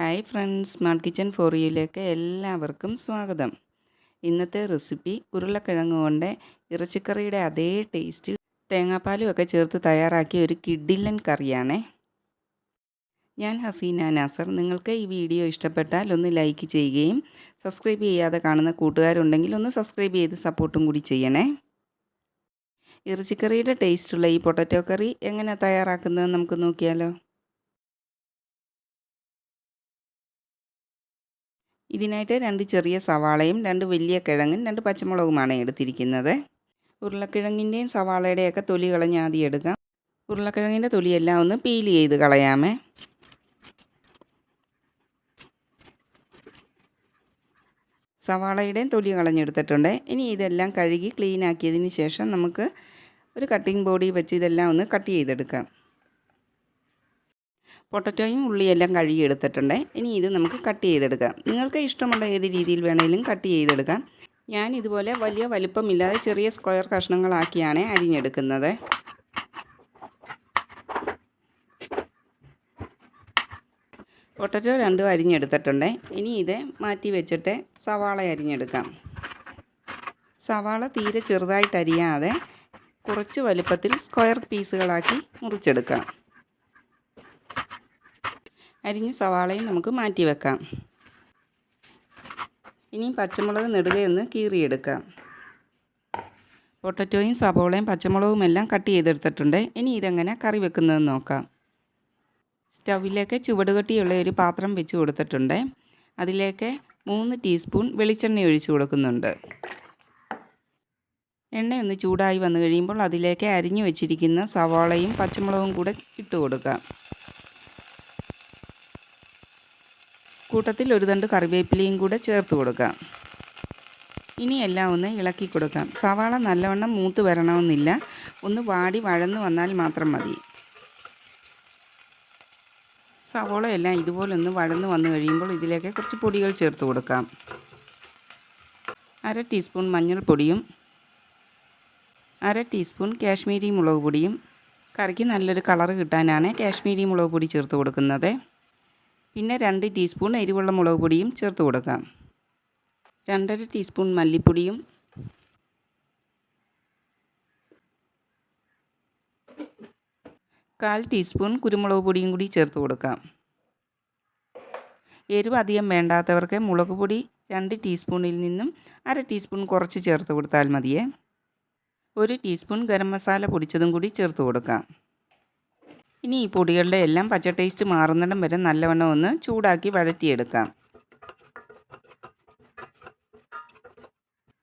Hi friends smart kitchen four യുയിലേക്ക് എല്ലാവർക്കും സ്വാഗതം. ഇന്നത്തെ റെസിപ്പി ഉരുളക്കിഴങ്ങ് കൊണ്ട് ഇറച്ചിക്കറിയുടെ അതേ ടേസ്റ്റിൽ തേങ്ങാപ്പാലും ഒക്കെ ചേർത്ത് തയ്യാറാക്കിയ ഒരു കിഡില്ലൻ കറിയാണ്. ഞാൻ ഹസീന നാസർ. നിങ്ങൾക്ക് ഈ വീഡിയോ ഇഷ്ടപ്പെട്ടാൽ ഒന്ന് ലൈക്ക് ചെയ്യുകയും സബ്സ്ക്രൈബ് ചെയ്യാതെ കാണുന്ന കൂട്ടുകാരുണ്ടെങ്കിൽ ഒന്ന് സബ്സ്ക്രൈബ് ചെയ്ത് സപ്പോർട്ടും കൂടി ചെയ്യണേ. ഇറച്ചിക്കറിയുടെ ടേസ്റ്റുള്ള ഈ പൊട്ടറ്റോ കറി എങ്ങനെ തയ്യാറാക്കുന്നത് നമുക്ക് നോക്കിയാലോ. ഇതിനായിട്ട് രണ്ട് ചെറിയ സവാളയും രണ്ട് വലിയ കിഴങ്ങും രണ്ട് പച്ചമുളകുമാണ് എടുത്തിരിക്കുന്നത്. ഉരുളക്കിഴങ്ങിന്റെയും സവാളയുടെയൊക്കെ തൊലി കളഞ്ഞ് ആദ്യം എടുക്കാം. ഉരുളക്കിഴങ്ങിന്റെ തൊലിയെല്ലാം ഒന്ന് പീൽ ചെയ്ത് കളയാമേ. സവാളയുടെയും തൊലി കളഞ്ഞെടുത്തിട്ടുണ്ട്. ഇനി ഇതെല്ലാം കഴുകി ക്ലീൻ ആക്കിയതിന് ശേഷം നമുക്ക് ഒരു കട്ടിംഗ് ബോഡി വെച്ച് ഇതെല്ലാം ഒന്ന് കട്ട് ചെയ്തെടുക്കാം. പൊട്ടറ്റോയും ഉള്ളിയെല്ലാം കഴുകി എടുത്തിട്ടുണ്ട് ഇനി ഇത് നമുക്ക് കട്ട് ചെയ്തെടുക്കാം. നിങ്ങൾക്ക് ഇഷ്ടമുള്ള ഏത് രീതിയിൽ വേണമെങ്കിലും കട്ട് ചെയ്തെടുക്കാം. ഞാൻ ഇതുപോലെ വലിയ വലിപ്പമില്ലാതെ ചെറിയ സ്ക്വയർ കഷ്ണങ്ങളാക്കിയാണ് അരിഞ്ഞെടുക്കുന്നത്. പൊട്ടറ്റോ രണ്ടും അരിഞ്ഞെടുത്തിട്ടുണ്ട്. ഇനി ഇത് മാറ്റി വെച്ചിട്ട് സവാള അരിഞ്ഞെടുക്കാം. സവാള തീരെ ചെറുതായിട്ട് അരിയാതെ കുറച്ച് വലുപ്പത്തിൽ സ്ക്വയർ പീസുകളാക്കി മുറിച്ചെടുക്കാം. അരിഞ്ഞ സവാളയും നമുക്ക് മാറ്റി വെക്കാം. ഇനി പച്ചമുളക് നെടുകയൊന്ന് കീറിയെടുക്കാം. പൊട്ടറ്റോയും സവോളയും പച്ചമുളകും എല്ലാം കട്ട് ചെയ്തെടുത്തിട്ടുണ്ട്. ഇനി ഇതെങ്ങനെ കറി വെക്കുന്നത് നോക്കാം. സ്റ്റൗവിലേക്ക് ചുവടുകട്ടിയുള്ള ഒരു പാത്രം വെച്ച് കൊടുത്തിട്ടുണ്ട്. അതിലേക്ക് മൂന്ന് ടീസ്പൂൺ വെളിച്ചെണ്ണ ഒഴിച്ച് കൊടുക്കുന്നുണ്ട്. എണ്ണ ഒന്ന് ചൂടായി വന്നു കഴിയുമ്പോൾ അതിലേക്ക് അരിഞ്ഞു വെച്ചിരിക്കുന്ന സവാളയും പച്ചമുളകും കൂടെ ഇട്ട് കൊടുക്കാം. കൂട്ടത്തിൽ ഒരു തണ്ട് കറിവേപ്പിലയും കൂടെ ചേർത്ത് കൊടുക്കാം. ഇനി എല്ലാം ഒന്ന് ഇളക്കി കൊടുക്കാം. സവാള നല്ലവണ്ണം മൂത്ത് വരണമെന്നില്ല. ഒന്ന് വാടി വഴന്നു വന്നാൽ മാത്രം മതി. സവോള എല്ലാം ഇതുപോലെ ഒന്ന് വഴന്നു വന്നു കഴിയുമ്പോൾ ഇതിലേക്ക് കുറച്ച് പൊടികൾ ചേർത്ത് കൊടുക്കാം. അര ടീസ്പൂൺ മഞ്ഞൾപ്പൊടിയും അര ടീസ്പൂൺ കാശ്മീരി മുളക് പൊടിയും. കറിക്ക് നല്ലൊരു കളറ് കിട്ടാനാണ് കാശ്മീരി മുളക് പൊടി ചേർത്ത് കൊടുക്കുന്നത്. പിന്നെ രണ്ട് ടീസ്പൂൺ എരിവുള്ള മുളക് പൊടിയും ചേർത്ത് കൊടുക്കാം. രണ്ടര ടീസ്പൂൺ മല്ലിപ്പൊടിയും. കാൽ ടീസ്പൂൺ കുരുമുളക് പൊടിയും കൂടി ചേർത്ത് കൊടുക്കാം. എരിവ് അധികം വേണ്ടാത്തവർക്ക് മുളക് പൊടി രണ്ട് ടീസ്പൂണിൽ നിന്നും അര ടീസ്പൂൺ കുറച്ച് ചേർത്ത് കൊടുത്താൽ മതിയേ. ഒരു ടീസ്പൂൺ ഗരം മസാല പൊടിച്ചതും കൂടി ചേർത്ത് കൊടുക്കാം. ഇനി ഈ പൊടികളുടെ എല്ലാം പച്ച ടേസ്റ്റ് മാറുന്നിടം വരെ നല്ലവണ്ണം ഒന്ന് ചൂടാക്കി വഴറ്റിയെടുക്കാം.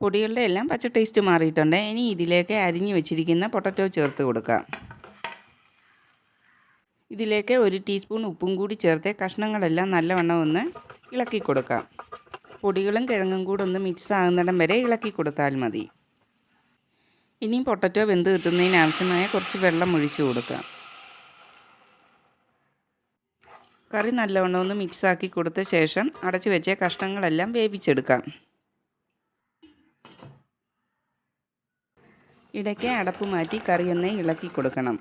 പൊടികളുടെ എല്ലാം പച്ച ടേസ്റ്റ് മാറിയിട്ടുണ്ട്. ഇനി ഇതിലേക്ക് അരിഞ്ഞു വെച്ചിരിക്കുന്ന പൊട്ടറ്റോ ചേർത്ത് കൊടുക്കാം. ഇതിലേക്ക് ഒരു ടീസ്പൂൺ ഉപ്പും കൂടി ചേർത്ത് കഷ്ണങ്ങളെല്ലാം നല്ലവണ്ണം ഒന്ന് ഇളക്കി കൊടുക്കാം. പൊടികളും കിഴങ്ങും കൂടി ഒന്ന് മിക്സ് ആകുന്നിടം വരെ ഇളക്കി കൊടുത്താൽ മതി. ഇനിയും പൊട്ടറ്റോ വെന്ത് കിട്ടുന്നതിന് ആവശ്യമായ കുറച്ച് വെള്ളം ഒഴിച്ചു കൊടുക്കാം. കറി നല്ലവണ്ണം ഒന്ന് മിക്സാക്കി കൊടുത്ത ശേഷം അടച്ചു വെച്ച കഷ്ണങ്ങളെല്ലാം വേവിച്ചെടുക്കാം. ഇടയ്ക്ക് അടപ്പ് മാറ്റി കറി ഒന്ന് ഇളക്കി കൊടുക്കണം.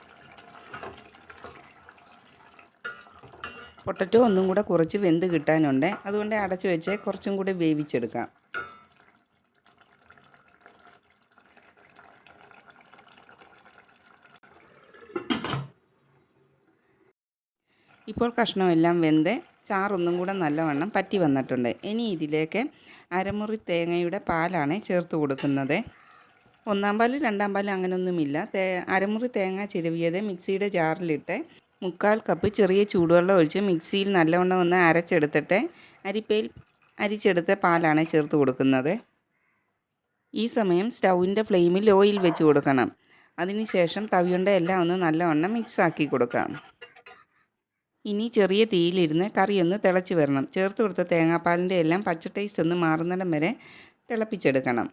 പൊട്ടറ്റോ ഒന്നും കൂടെ കുറച്ച് വെന്ത് കിട്ടാനുണ്ട്. അതുകൊണ്ട് അടച്ചു വെച്ച് കുറച്ചും കൂടി വേവിച്ചെടുക്കാം. ഇപ്പോൾ കഷ്ണമെല്ലാം വെന്ത് ചാറൊന്നും കൂടെ നല്ലവണ്ണം പറ്റി വന്നിട്ടുണ്ട്. ഇനി ഇതിലേക്ക് അരമുറി തേങ്ങയുടെ പാലാണ് ചേർത്ത് കൊടുക്കുന്നത്. ഒന്നാം പാൽ രണ്ടാം പാൽ അങ്ങനെയൊന്നുമില്ല തേ അരമുറി തേങ്ങ ചിരവിയത് മിക്സിയുടെ ജാറിലിട്ട് മുക്കാൽ കപ്പ് ചെറിയ ചൂടുവെള്ളം ഒഴിച്ച് മിക്സിയിൽ നല്ലവണ്ണം ഒന്ന് അരച്ചെടുത്തിട്ട് അരിപ്പയിൽ അരിച്ചെടുത്ത പാലാണ് ചേർത്ത് കൊടുക്കുന്നത്. ഈ സമയം സ്റ്റൗവിന്റെ ഫ്ലെയിമിൽ ഓയിൽ വെച്ച് കൊടുക്കണം. അതിനുശേഷം തവിയുണ്ട എല്ലാം ഒന്ന് നല്ലവണ്ണം മിക്സാക്കി കൊടുക്കാം. ഇനി ചെറിയ തീയിലിരുന്ന് കറിയൊന്ന് തിളച്ച് വരണം. ചേർത്ത് കൊടുത്ത തേങ്ങാപ്പാലിന്റെ എല്ലാം പച്ച ടേസ്റ്റ് ഒന്ന് മാറുന്നിടം വരെ തിളപ്പിച്ചെടുക്കണം.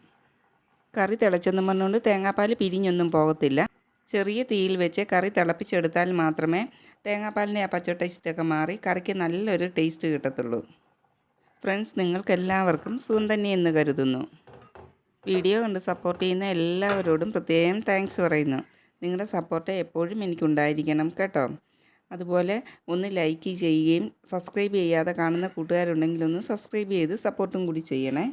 കറി തിളച്ചെന്ന് പറഞ്ഞുകൊണ്ട് തേങ്ങാപ്പാൽ പിരിഞ്ഞൊന്നും പോകത്തില്ല. ചെറിയ തീയിൽ വെച്ച് കറി തിളപ്പിച്ചെടുത്താൽ മാത്രമേ തേങ്ങാപ്പാലിന്റെ ആ പച്ച ടേസ്റ്റൊക്കെ മാറി കറിക്ക് നല്ലൊരു ടേസ്റ്റ് കിട്ടത്തുള്ളൂ. ഫ്രണ്ട്സ് നിങ്ങൾക്കെല്ലാവർക്കും സുഖം തന്നെയെന്ന് കരുതുന്നു. വീഡിയോ കണ്ട് സപ്പോർട്ട് ചെയ്യുന്ന എല്ലാവരോടും പ്രത്യേകം താങ്ക്സ് പറയുന്നു. നിങ്ങളുടെ സപ്പോർട്ട് എപ്പോഴും എനിക്കുണ്ടായിരിക്കണം കേട്ടോ. അതുപോലെ ഒന്ന് ലൈക്ക് ചെയ്യുകയും സബ്സ്ക്രൈബ് ചെയ്യാതെ കാണുന്ന കൂട്ടുകാരുണ്ടെങ്കിൽ ഒന്ന് സബ്സ്ക്രൈബ് ചെയ്ത് സപ്പോർട്ടും കൂടി ചെയ്യണേ.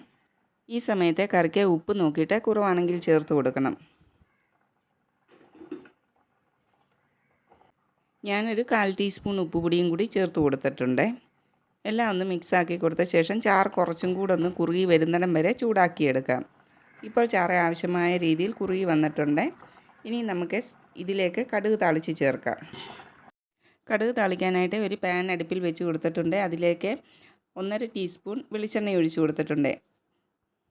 ഈ സമയത്തെ കറിക്ക് ഉപ്പ് നോക്കിയിട്ട് കുറവാണെങ്കിൽ ചേർത്ത് കൊടുക്കണം. ഞാനൊരു കാൽ ടീസ്പൂൺ ഉപ്പുപൊടിയും കൂടി ചേർത്ത് കൊടുത്തിട്ടുണ്ട്. എല്ലാം ഒന്ന് മിക്സാക്കി കൊടുത്ത ശേഷം ചാർ കുറച്ചും കൂടെ ഒന്ന് കുറുകി വരുന്നിടം വരെ ചൂടാക്കിയെടുക്കാം. ഇപ്പോൾ ചാറ് ആവശ്യമായ രീതിയിൽ കുറുകി വന്നിട്ടുണ്ട്. ഇനി നമുക്ക് ഇതിലേക്ക് കടുക് താളിച്ച് ചേർക്കാം. കടുക് താളിക്കാനായിട്ട് ഒരു പാൻ അടുപ്പിൽ വെച്ച് കൊടുത്തിട്ടുണ്ട്. അതിലേക്ക് ഒന്നര ടീസ്പൂൺ വെളിച്ചെണ്ണ ഒഴിച്ചു കൊടുത്തിട്ടുണ്ട്.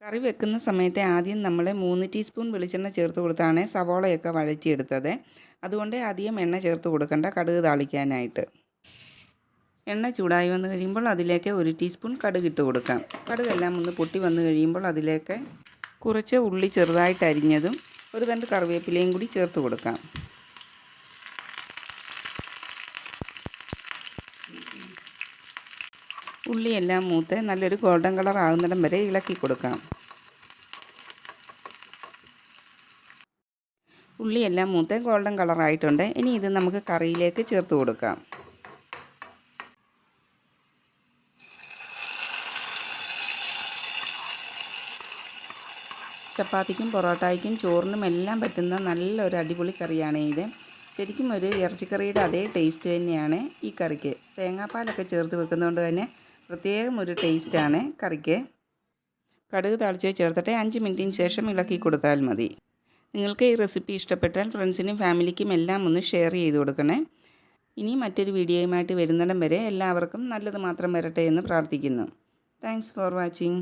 കറി വെക്കുന്ന സമയത്ത് ആദ്യം നമ്മൾ മൂന്ന് ടീസ്പൂൺ വെളിച്ചെണ്ണ ചേർത്ത് കൊടുത്താണ് സവോളയൊക്കെ വഴറ്റിയെടുത്തത്. അതുകൊണ്ട് ആദ്യം എണ്ണ ചേർത്ത് കൊടുക്കണ്ട കടുക് താളിക്കാനായിട്ട്. എണ്ണ ചൂടായി വന്നു കഴിയുമ്പോൾ അതിലേക്ക് ഒരു ടീസ്പൂൺ കടുക് ഇട്ട് കൊടുക്കാം. കടുകെല്ലാം ഒന്ന് പൊട്ടി വന്നു കഴിയുമ്പോൾ അതിലേക്ക് കുറച്ച് ഉള്ളി ചെറുതായിട്ട് അരിഞ്ഞതും ഒരു രണ്ട് കറിവേപ്പിലയും കൂടി ചേർത്ത് കൊടുക്കാം. ഉള്ളിയെല്ലാം മൂത്ത് നല്ലൊരു ഗോൾഡൻ കളർ ആകുന്നിടം വരെ ഇളക്കി കൊടുക്കാം. ഉള്ളിയെല്ലാം മൂത്ത് ഗോൾഡൻ കളറായിട്ടുണ്ട് ഇനി ഇത് നമുക്ക് കറിയിലേക്ക് ചേർത്ത് കൊടുക്കാം. ചപ്പാത്തിക്കും പൊറോട്ടയ്ക്കും ചോറിനും എല്ലാം പറ്റുന്ന നല്ലൊരു അടിപൊളി കറിയാണ് ഇത്. ശരിക്കും ഒരു ഇറച്ചിക്കറിയുടെ അതേ ടേസ്റ്റ് തന്നെയാണ് ഈ കറിക്ക്. തേങ്ങാപ്പാലൊക്കെ ചേർത്ത് വെക്കുന്നതുകൊണ്ട് തന്നെ പ്രത്യേകം ഒരു ടേസ്റ്റാണ് കറിക്ക്. കടുക് താളിച്ച് ചേർത്തിട്ട് അഞ്ച് മിനിറ്റിന് ശേഷം ഇളക്കി കൊടുത്താൽ മതി. നിങ്ങൾക്ക് ഈ റെസിപ്പി ഇഷ്ടപ്പെട്ടാൽ ഫ്രണ്ട്സിനും ഫാമിലിക്കും എല്ലാം ഒന്ന് ഷെയർ ചെയ്ത് കൊടുക്കണേ. ഇനി മറ്റൊരു വീഡിയോയുമായിട്ട് വരുന്നിടം വരെ എല്ലാവർക്കും നല്ലത് മാത്രം വരട്ടെ എന്ന് പ്രാർത്ഥിക്കുന്നു. Thanks for watching.